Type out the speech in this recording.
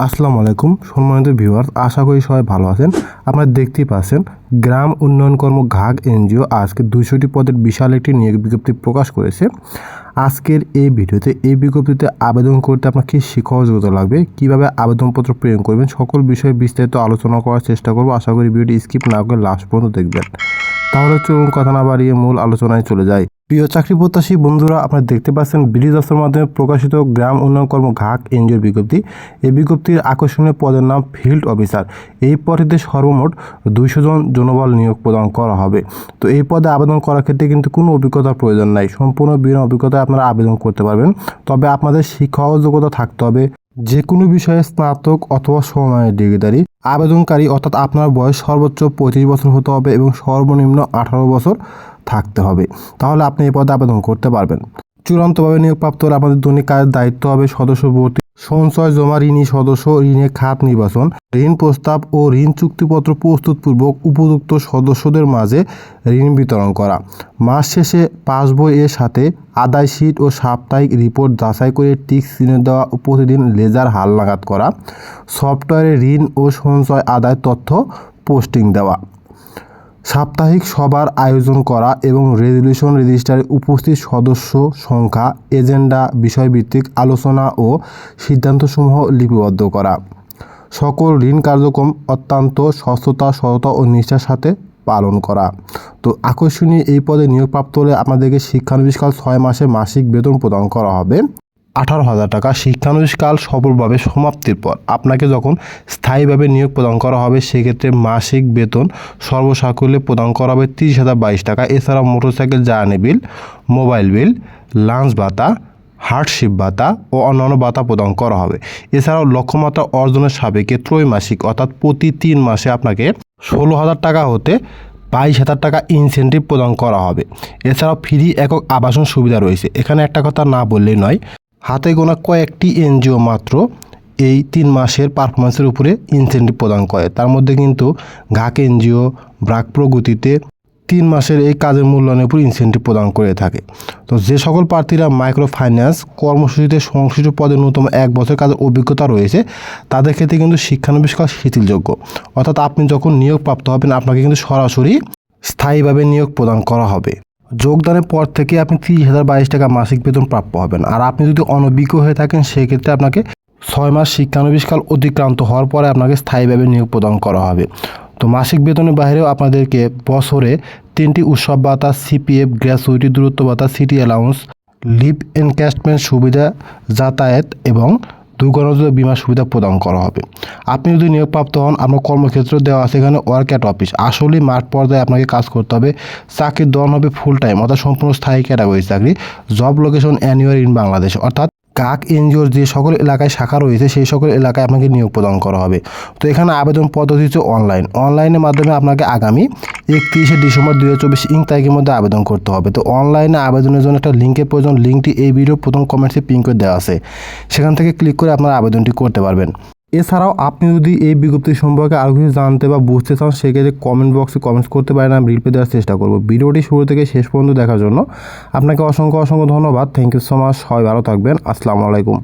আসসালামু আলাইকুম সম্মানিত ভিউয়ার্স, আশা করি সবাই ভালো আছেন। আপনারা দেখতেই পাচ্ছেন গ্রাম উন্নয়ন কর্ম ঘাগ এনজিও আজকে দুইশোটি পদের বিশাল একটি নিয়োগ বিজ্ঞপ্তি প্রকাশ করেছে। আজকের এই ভিডিওতে, এই বিজ্ঞপ্তিতে আবেদন করতে আপনার কী শিক্ষা যোগ্যতা লাগবে, কীভাবে আবেদনপত্র প্রেরণ করবেন, সকল বিষয়ে বিস্তারিত আলোচনা করার চেষ্টা করব। আশা করি ভিডিওটি স্কিপ না করে লাস্ট পর্যন্ত দেখবেন। তাহলে চলুন কথা না বাড়িয়ে মূল আলোচনায় চলে যাই। প্রিয় চাকরি প্রত্যাশী বন্ধুরা, আপনারা দেখতে পাচ্ছেন বিলি দফতরের মাধ্যমে প্রকাশিত গ্রাম উন্নয়ন কর্ম ঘাক এনজিওর বিজ্ঞপ্তি। এই বিজ্ঞপ্তির আকর্ষণীয় পদের নাম ফিল্ড অফিসার। এই পদটিতে সর্বমোট দুইশো জন জনবল নিয়োগ প্রদান করা হবে। তো এই পদে আবেদন করার ক্ষেত্রে কিন্তু কোনো অভিজ্ঞতার প্রয়োজন নাই। সম্পূর্ণ বিনা অভিজ্ঞতায় আপনারা আবেদন করতে পারবেন। তবে আপনাদের শিক্ষা যোগ্যতা থাকতে হবে। যে কোনো বিষয়ে স্নাতক অথবা সমমানের ডিগ্রিধারী। আবেদনকারী অর্থাৎ আপনার বয়স সর্বোচ্চ পঁয়ত্রিশ বছর হতে হবে এবং সর্বনিম্ন আঠারো বছর। থাকতে হবে। তাহলে আপনি এই পদে আবেদন করতে পারবেন। চূড়ান্তভাবে নিয়োগপ্রাপ্ত হলে আমাদের দৈনিক কাজের দায়িত্ব হবে সদস্য ভর্তি সঞ্চয় জমা, ঋণী সদস্য ঋণের খাত নির্বাচন, ঋণ প্রস্তাব ও ঋণ চুক্তিপত্র প্রস্তুতপূর্বক উপযুক্ত সদস্যদের মাঝে ঋণ বিতরণ করা। মাস শেষে পাসবই এর সাথে আদায় শীট ও সাপ্তাহিক রিপোর্ট যাচাই করে টিক চিহ্ন দেওয়া ও প্রতিদিন লেজার হালনাগাদ করা, সফটওয়্যারে ঋণ ও সঞ্চয় আদায় তথ্য পোস্টিং দেওয়া। সাপ্তাহিক সভার আয়োজন করা এবং রেজলিউশন রেজিস্টারে উপস্থিত সদস্য সংখ্যা, এজেন্ডা বিষয়ভিত্তিক আলোচনা ও সিদ্ধান্তসমূহ লিপিবদ্ধ করা। সকল ঋণ কার্যক্রম অত্যন্ত স্বচ্ছতা, সততা ও নিষ্ঠার সাথে পালন করা। তো আকর্ষণীয় এই পদে নিয়োগপ্রাপ্ত হলে আপনাদেরকে শিক্ষানবিষ্কাল ছয় মাসে মাসিক বেতন প্রদান করা হবে। আঠারো হাজার টাকা শিক্ষানবিষ্কাল সফলভাবে সমাপ্তির পর আপনাকে যখন স্থায়ীভাবে নিয়োগ প্রদান করা হবে, সেক্ষেত্রে মাসিক বেতন সর্বসাকুল্যে প্রদান করা হবে তিরিশ হাজার বাইশ টাকা। এছাড়া মোটরসাইকেল জ্বালানি বিল, মোবাইল বিল, লাঞ্চ ভাতা, হার্ডশিপ ভাতা ও অন্যান্য ভাতা প্রদান করা হবে। এছাড়াও লক্ষ্যমাত্রা অর্জনের সাপেক্ষে ত্রৈমাসিক অর্থাৎ প্রতি তিন মাসে আপনাকে ষোলো হাজার টাকা হতে বাইশ হাজার টাকা ইনসেন্টিভ প্রদান করা হবে। এছাড়াও ফ্রি একক আবাসন সুবিধা রয়েছে। এখানে একটা কথা না বললেই নয় হাতে গোনা কয়েকটি এনজিও মাত্র এই তিন মাসের পারফরমেন্সের উপরে ইনসেন্টিভ প্রদান করে। তার মধ্যে কিন্তু ঘাক এনজিও, ব্রাক প্রগতিতে তিন মাসের এই কাজের মূল্যায়নের উপর ইনসেন্টিভ প্রদান করে থাকে। তো যে সকল প্রার্থীরা মাইক্রো ফাইন্যান্স কর্মসূচিতে সংশ্লিষ্ট পদে ন্যূনতম এক বছর কাজের অভিজ্ঞতা রয়েছে, তাদের ক্ষেত্রে কিন্তু শিক্ষানবিষ্কার শিথিলযোগ্য। অর্থাৎ আপনি যখন নিয়োগ প্রাপ্ত হবেন, আপনাকে কিন্তু সরাসরি স্থায়ীভাবে নিয়োগ প্রদান করা হবে। যোগদানের পর থেকে আপনি তিরিশ হাজার বাইশ টাকা মাসিক বেতন প্রাপ্য হবেন। আর আপনি যদি অনভিজ্ঞ হয়ে থাকেন, সেক্ষেত্রে আপনাকে ছয় মাস শিক্ষানবিষ্কাল অতিক্রান্ত হওয়ার পরে আপনাকে স্থায়ীভাবে নিয়োগ প্রদান করা হবে। তো মাসিক বেতনের বাইরেও আপনাদেরকে বছরে তিনটি উৎসব ভাতা, সিপিএফ, গ্র্যাচুইটি, দূরত্ব ভাতা, সিটি অ্যালাউন্স, লিভ এনক্যাশমেন্ট সুবিধা, যাতায়াত এবং দুর্ঘটনাজনিত বিমা সুবিধা প্রদান করা হবে। আপনি যদি নিয়োগপ্রাপ্ত হন, আপনার কর্মক্ষেত্র দেওয়া আছে এখানে ওয়ার্ক অ্যাট অফিস। আসলে মাঠ পর্যায়ে আপনাকে কাজ করতে হবে। চাকরির দন হবে ফুল টাইম অর্থাৎ সম্পূর্ণ স্থায়ী ক্যাটাগরি চাকরি। Job location annual in Bangladesh অর্থাৎ কাক, এনজিওর যে সকল এলাকায় শাখা রয়েছে, সেই সকল এলাকায় আপনাকে নিয়োগ প্রদান করা হবে। তো এখানে আবেদন পদ্ধতি হচ্ছে অনলাইন অনলাইনের মাধ্যমে আপনাকে আগামী একত্রিশে ডিসেম্বর দু হাজার চব্বিশ ইং তারিখের মধ্যে আবেদন করতে হবে। তো অনলাইনে আবেদনের জন্য একটা লিঙ্কের প্রয়োজন। লিঙ্কটি এই ভিডিও প্রথম কমেন্টসে পিন করে দেওয়া আছে। সেখান থেকে ক্লিক করে আপনারা আবেদনটি করতে পারবেন। এছাড়াও আপনি যদি এই বিজ্ঞপ্তি সম্পর্কে আরও কিছু জানতে বা বুঝতে চান, সেক্ষেত্রে কমেন্ট বক্সে কমেন্টস করতে পারেন, আমি রিপ্লাই দেওয়ার চেষ্টা করব। ভিডিওটি শুরু থেকে শেষ পর্যন্ত দেখার জন্য আপনাকে অসংখ্য অসংখ্য ধন্যবাদ। থ্যাংক ইউ সো মাচ সবাই ভালো থাকবেন। আসসালামু আলাইকুম।